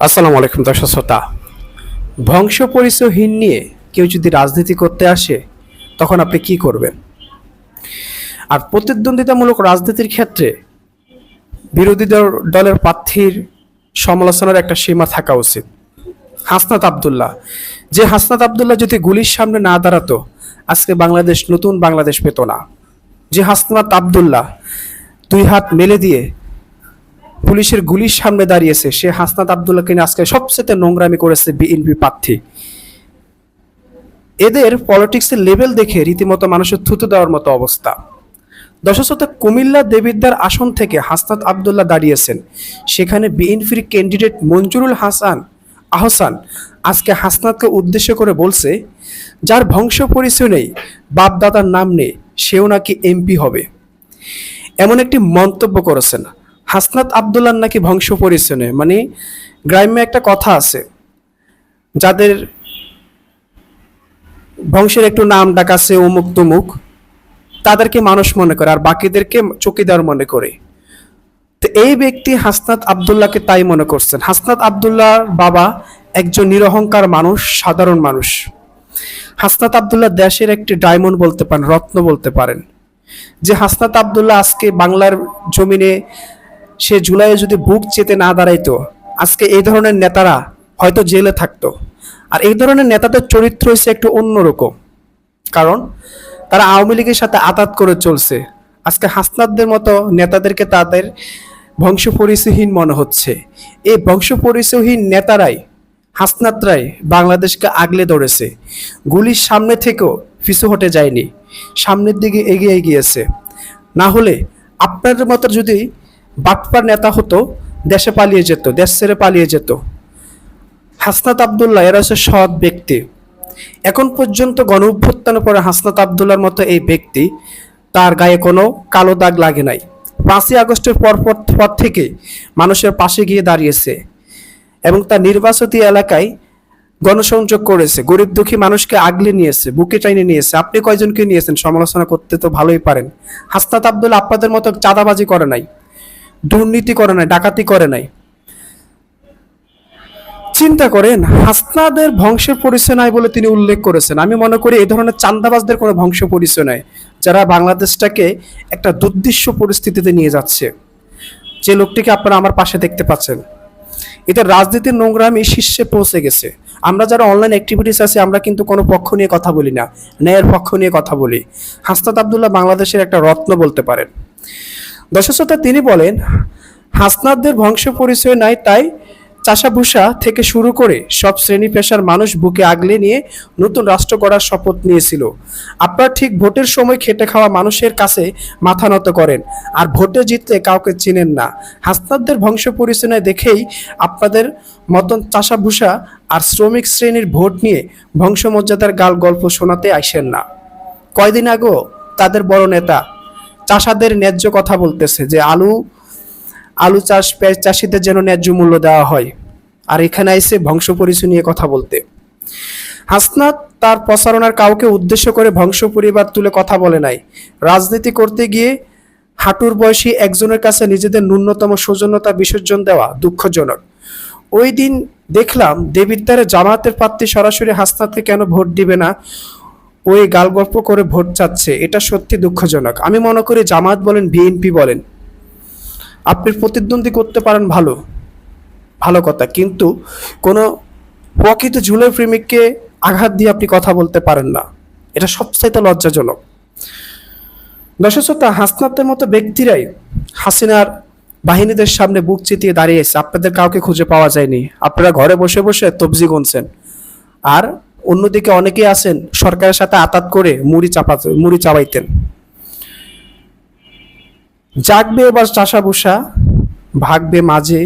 আসসালামু আলাইকুম, দর্শক শ্রোতা। বংশ পরিচয়হীন নিয়ে কেউ যদি রাজনীতি করতে আসে, তখন আপনি কি করবেন? আর প্রতিদ্বন্দ্বিতামূলক রাজনীতির ক্ষেত্রে বিরোধী দল- দলের প্রার্থীর সমালোচনার একটা সীমা থাকা উচিত। হাসনাত আবদুল্লাহ। যে হাসনাত আবদুল্লাহ যদি গুলির সামনে না দাঁড়াতো, আজকে বাংলাদেশ, নতুন বাংলাদেশ পেত না। যে হাসনাত আবদুল্লাহ দুই হাত মেলে দিয়ে পুলিশের গুলির সামনে দাঁড়িয়েছে। সে হাসনাত আবদুল্লাহকে নিয়ে আজকে সবচেয়ে নোংরামি করেছে বিএনপি প্রার্থী। এদের পলিটিক্সের লেভেল দেখে রীতিমতো মানুষের থুতু দেওয়ার মতো অবস্থা। দশশত কুমিল্লা দেবিদ্দার আসন থেকে হাসনাত আবদুল্লাহ দাঁড়িয়েছেন। সেখানে বিএনপির ক্যান্ডিডেট মঞ্জুরুল হাসান আহসান আজকে হাসনাতকে উদ্দেশ্য করে বলছে, যার বংশ পরিচয় নেই, বাপদাদার নাম নেই, সেও নাকি এমপি হবে। এমন একটি মন্তব্য করেছেন। হাসনাত আবদুল্লাহ নাকি বংশ পরিচয় মানে গ্রাম্য একটা কথা আছে, যাদের বংশের একটু নাম ডাক আছে, অমুক তমুক, তাদেরকে মানুষ মনে করে আর বাকিদেরকে চকিদার মনে করে। তো এই ব্যক্তি হাসনাত আবদুল্লাহকে তাই মনে করছেন। হাসনাত আবদুল্লাহর বাবা একজন নিরহংকার মানুষ, সাধারণ মানুষ। হাসনাত আবদুল্লাহ দেশের একটি ডায়মন্ড বলতে পারেন, রত্ন বলতে পারেন। যে হাসনাত আবদুল্লাহ আজকে বাংলার জমিনে সে জুলাইয়ে যদি বুক চেতে না দাঁড়াইতো, আজকে এই ধরনের নেতারা হয়তো জেলে থাকতো। আর এই ধরনের নেতাদের চরিত্র হচ্ছে একটু অন্যরকম। কারণ তারা আওয়ামী লীগের সাথে আতাত করে চলছে। আজকে হাসনাতদের মতো নেতাদেরকে তাদের বংশ পরিচয়হীন মনে হচ্ছে। এই বংশ পরিচয়হীন নেতারাই, হাসনাতরাই বাংলাদেশকে আগলে ধরেছে। গুলির সামনে থেকেও পিছু হটে যায়নি। সামনের দিকে এগিয়ে গিয়েছে। না হলে আপনাদের মতো যদি বাটপার নেতা হতো, দেশে পালিয়ে যেত, দেশ ছেড়ে পালিয়ে যেত। হাসনাত আবদুল্লাহ, এরা হচ্ছে সৎ ব্যক্তি। এখন পর্যন্ত গণ অভ্যুত্থানের পরে হাসনাত আবদুল্লার মতো এই ব্যক্তি, তার গায়ে কোনো কালো দাগ লাগে নাই। পাঁচই আগস্টের পর পর থেকে মানুষের পাশে গিয়ে দাঁড়িয়েছে এবং তার নির্বাচনী এলাকায় গণসংযোগ করেছে। গরিব দুঃখী মানুষকে আগলে নিয়েছে, বুকে টাইনে নিয়েছে। আপনি কয়জনকে নিয়েছেন? সমালোচনা করতে তো ভালোই পারেন। হাসনাত আব্দুল আপনাদের মতো চাঁদাবাজি করে নাই। দুর্নীতি করে নাই, ডাকাতি করে নাই। চিন্তা করেন, হাসনাদের বংশের পরিচয় নাই বলে তিনি উল্লেখ করেছেন। আমি মনে করি এই ধরনের চান্দাবাজদের কোনো বংশ পরিচয় নাই, যারা বাংলাদেশটাকে একটা দুর্দৃশ্য পরিস্থিতিতে নিয়ে যাচ্ছে। যে লোকটিকে আপনারা আমার পাশে দেখতে পাচ্ছেন। এটা রাজনীতির নোংরামি শীর্ষে পৌঁছে গেছে। আমরা যারা অনলাইন অ্যাক্টিভিটিস আছে, আমরা কিন্তু কোনো পক্ষ নিয়ে কথা বলি না, ন্যায়ের পক্ষ নিয়ে কথা বলি। হাসনাত আবদুল্লাহ বাংলাদেশের একটা রত্ন বলতে পারেন। দশশতা তিনি বলেন, হাসনাতদের বংশ পরিচয় নাই, তাই চাষাভূষা থেকে শুরু করে সব শ্রেণি পেশার মানুষ বুকে আগলে নিয়ে নতুন রাষ্ট্র গড়ার শপথ নিয়েছিল। আপনারা ঠিক ভোটের সময় খেটে খাওয়া মানুষের কাছে মাথা নত করেন, আর ভোটে জিতলে কাউকে চিনেন না। হাসনাতদের বংশ পরিচয় দেখেই আপনাদের মতন চাষাভূষা আর শ্রমিক শ্রেণির ভোট নিয়ে বংশমর্যাদার গাল গল্প শোনাতে আসেন না। কয়দিন আগেও তাদের বড় নেতা চাষাদের ন্যায্য কথা বলতেছে যে আলু আলু চাষ চাষিদের যেন ন্যায্য মূল্য দেওয়া হয়। আর এখানে আইসে বংশ পরিচয় নিয়ে কথা বলতে। হাসনাত তার প্রচারণার কাউকে উদ্দেশ্য করে বংশ পরিবার তুলে কথা বলে নাই। রাজনীতি করতে গিয়ে হাঁটুর বয়সী একজনের কাছে নিজেদের ন্যূনতম সৌজন্যতা বিসর্জন দেওয়া দুঃখজনক। ওই দিন দেখলাম দেবিদ্বারে জামাতের প্রার্থী সরাসরি হাসনাতকে কেন ভোট দিবে না? ওই গালগল্প করে ভোট চাচ্ছে, এটা সত্যি দুঃখজনক। আমি মনে করি জামায়াত বলেন, বিএনপি বলেন, আপনি প্রতিদ্বন্দ্বী করতে পারেন ভালো ভালো কথা। কিন্তু কোনো প্রকৃত ঝুলের প্রেমিককে আঘাত দিয়ে আপনি কথা বলতে পারেন না। এটা সবচাইতে লজ্জাজনক। দর্শকতা হাসনাতের মতো ব্যক্তিরাই হাসিনার বাহিনীদের সামনে বুক চিতিয়ে দাঁড়িয়েছে। আপনাদের কাউকে খুঁজে পাওয়া যায়নি। আপনারা ঘরে বসে বসে তবজি গুনছেন। আর অন্যদিকে অনেকেই আছেন সরকারের সাথে আতাত করে মুড়ি চাপা মুড়ি চাপাইতেন জাগবে এবার চাষা ভুষা ভাগবে মাঝে,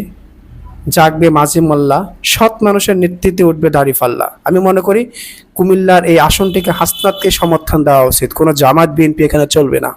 জাগবে মাঝে মোল্লা, সৎ মানুষের নেতৃত্বে উঠবে দাড়ি ফাল্লা। আমি মনে করি কুমিল্লার এই আসনটিকে হাসনাতকে সমর্থন দেওয়া উচিত। কোনো জামাত, বিএনপি এখানে চলবে না।